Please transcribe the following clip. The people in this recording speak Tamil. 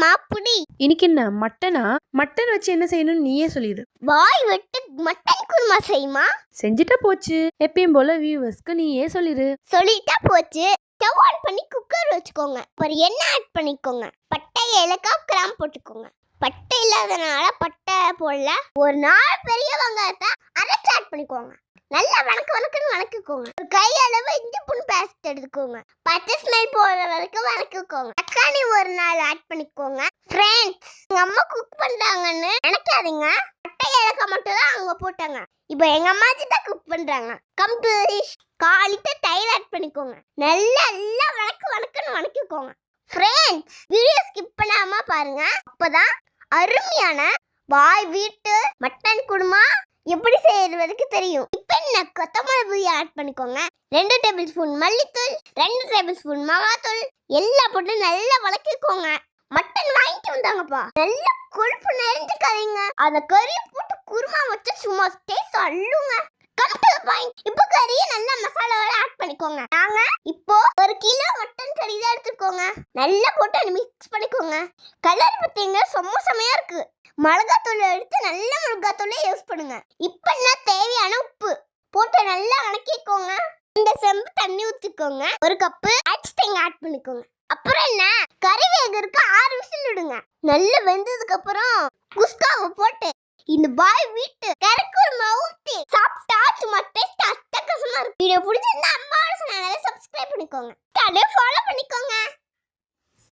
இந்தாம்மா புடி இன்னைக்கு என்ன மட்டனா? மட்டன் வச்சு என்ன செய்யணும்னு நீயே சொல்லிடு. வாய் விட்டு மட்டன் குருமா செய்யுமா? செஞ்சுட்டா போச்சு. எப்பயும் போல வியூவர்ஸ்க்கு நீயே சொல்லிடு. சொல்லிட்டா போச்சு. ஸ்டவ் ஆன் பண்ணி குக்கர் வச்சுக்கோங்க. அப்புறம் எண்ணெய் ஆட் பண்ணிக்கோங்க. பட்டை ஏலக்காய் கிராம் போட்டுக்கோங்க. பட்டை இல்லாதனால பட்டை போடல. ஒரு நாலு பெரிய வெங்காயத்தை அரைச்சு ஆட் பண்ணிக்கோங்க. நல்லா வணக்கு வணக்குன்னு வணக்கிக்கோங்க. ஒரு கை அளவு இஞ்சி பூண்டு பேஸ்ட் எடுத்துக்கோங்க. பச்சை ஸ்மெல் போற வரைக்கும் வணக்கிக்கோங்க. தக்காளி ஒரு நாள் ஆட் பண்ணிக்கோங்க. ஃப்ரெண்ட்ஸ் எங்க அம்மா குக் பண்றாங்கன்னு நினைக்காதீங்க. அட்டை இலக்க மட்டும் தான் அவங்க போட்டாங்க. இப்போ எங்க அம்மாச்சி தான் குக் பண்றாங்க. கம் டு கால் தயிர் ஆட் பண்ணிக்கோங்க. நல்லா நல்லா வணக்கு வணக்குன்னு வணக்கிக்கோங்க. ஃப்ரெண்ட்ஸ் வீடியோ ஸ்கிப் பண்ணாம பாருங்க. அப்பதான் அருமையான வாய் வீட்டு மட்டன் குடுமா எப்படி செய்யறதுக்கு தெரியும். இப்போ என்ன கொத்தமல்லி பொடி ஆட் பண்ணிக்கோங்க. ரெண்டு டேபிள் ஸ்பூன் மல்லித்தூள் ரெண்டு டேபிள் ஸ்பூன் மகாத்தூள் எல்லாம் போட்டு நல்லா வளர்க்கிக்கோங்க மட்டன் வாங்கிட்டு வந்தாங்கப்பா. நல்லா கொழுப்பு நிறைஞ்சுக்காதீங்க. அதை கறியை போட்டு குருமா வச்சு சும்மா டேஸ்ட் அள்ளுங்க. இப்போ கறியை நல்லா மசாலாவோட ஆட் பண்ணிக்கோங்க. நாங்க இப்போ ஒரு கிலோ மட்டன் கறி தான் எடுத்துக்கோங்க. நல்லா போட்டு மிக்ஸ் பண்ணிக்கோங்க. கலர் பார்த்தீங்க செம்ம செமையா இருக்கு. மிளகாத்தூள் எடுத்து நல்ல மிளகாத்தூளே யூஸ் பண்ணுங்க. இப்போ என்ன தேவையான உப்பு. போட்டு நல்லா வணக்கிக்கோங்க. இந்த செம்பு தண்ணி ஊற்றிக்கோங்க ஒரு கப்பு அரிசிங்க ஆட் பண்ணிக்கோங்க. அப்புறம் என்ன? கறி வேகருக்கு ஆறு விசில் விடுங்க. நல்லா வெந்ததுக்கு அப்புறம் குஸ்காவை போட்டு இந்த பாய் வீட்டு கரக்குருமா ஊத்தி சாப்பிட்டா சும்மா டேஸ்ட் அட்டகாசமா இருக்கு வீடியோ பிடிச்சிருந்தா அம்மாவோட சேனலை சப்ஸ்கிரைப் பண்ணிக்கோங்க. ஃபாலோ பண்ணிக்கோங்க.